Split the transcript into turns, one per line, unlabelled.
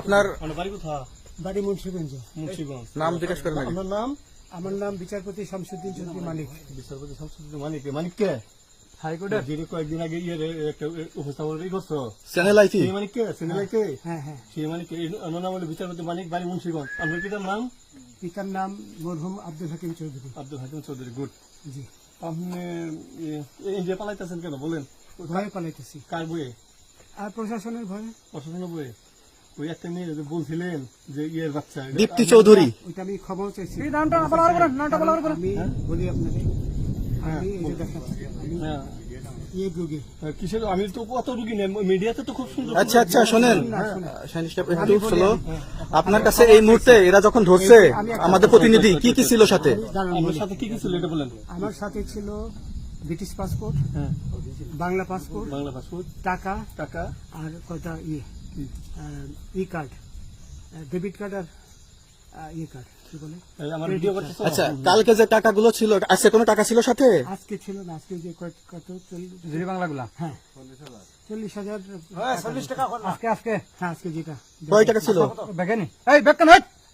আপনার
আমার বাড়ি
মুন্সিগঞ্জ
মুন্সিগঞ্জ
নাম জিজ্ঞেস করেন।
আপনার নাম
আমার নাম বিচারপতি শামসুদ্দিন চৌধুরী মালিক
বিচারপতি শামসুদ্দিন মানিক মানিক কে হাইকোর্টের যিনি কয়েকদিন আগে ইয়ে একটা উপস্থাপন করছ
চ্যানেল আইটি
সেই মানিক কে সিনেলাই কে
হ্যাঁ হ্যাঁ
সেই মানিক নাম হলো বিচারপতি মানিক বাড়ি মুন্সিগঞ্জ আপনার পিতার নাম
পিতার নাম মরহুম আব্দুল হাকিম চৌধুরী
আব্দুল হাকিম চৌধুরী গুড
জি
আপনি পালাইতেছেন কেন বলেন
ভয়ে পালাইতেছি
কার বইয়ে
আর প্রশাসনের ভয়ে?
প্রশাসনের বইয়ে ওই একটা মেয়ে বলছিলেন যে ইয়ের বাচ্চা
দীপ্তি চৌধুরী।
ওইটা আমি খবর চাইছি।
নামটা
আমি বলি আপনাকে। আমি এই যে দেখেন আমি
হ্যাঁ।
ইয়ে রুগী।
কিসের আমি তো কত রুগী নেই মিডিয়াতে তো খুব সুন্দর
আচ্ছা আচ্ছা শোনেন। আপনার কাছে এই মুহূর্তে এরা যখন ধরছে আমাদের প্রতিনিধি কি কি ছিল সাথে?
বলি।
সাথে কি কি ছিল এটা বলেন।
আমার সাথে ছিল ব্রিটিশ পাসপোর্ট
হ্যাঁ।
বাংলা পাসপোর্ট
বাংলা পাসপোর্ট
টাকা
টাকা।
আর কয়টা ইয়ে ই কার্ড ডেবিট কার্ড আর আহ, ইয়ে কার্ড কি বলে?
আমার
আচ্ছা কালকে যে টাকাগুলো ছিল আজকে কোনো টাকা ছিল সাথে?
আজকে ছিল না আজকে যে কত- কত চল্লিশ?
বাংলাগুলা?
হ্যাঁ। চল্লিশ হাজার।
চল্লিশ টাকা
আজকে আজকে হ্যাঁ আজকে যেটা।
কয় টাকা ছিল?
এই হয় হয়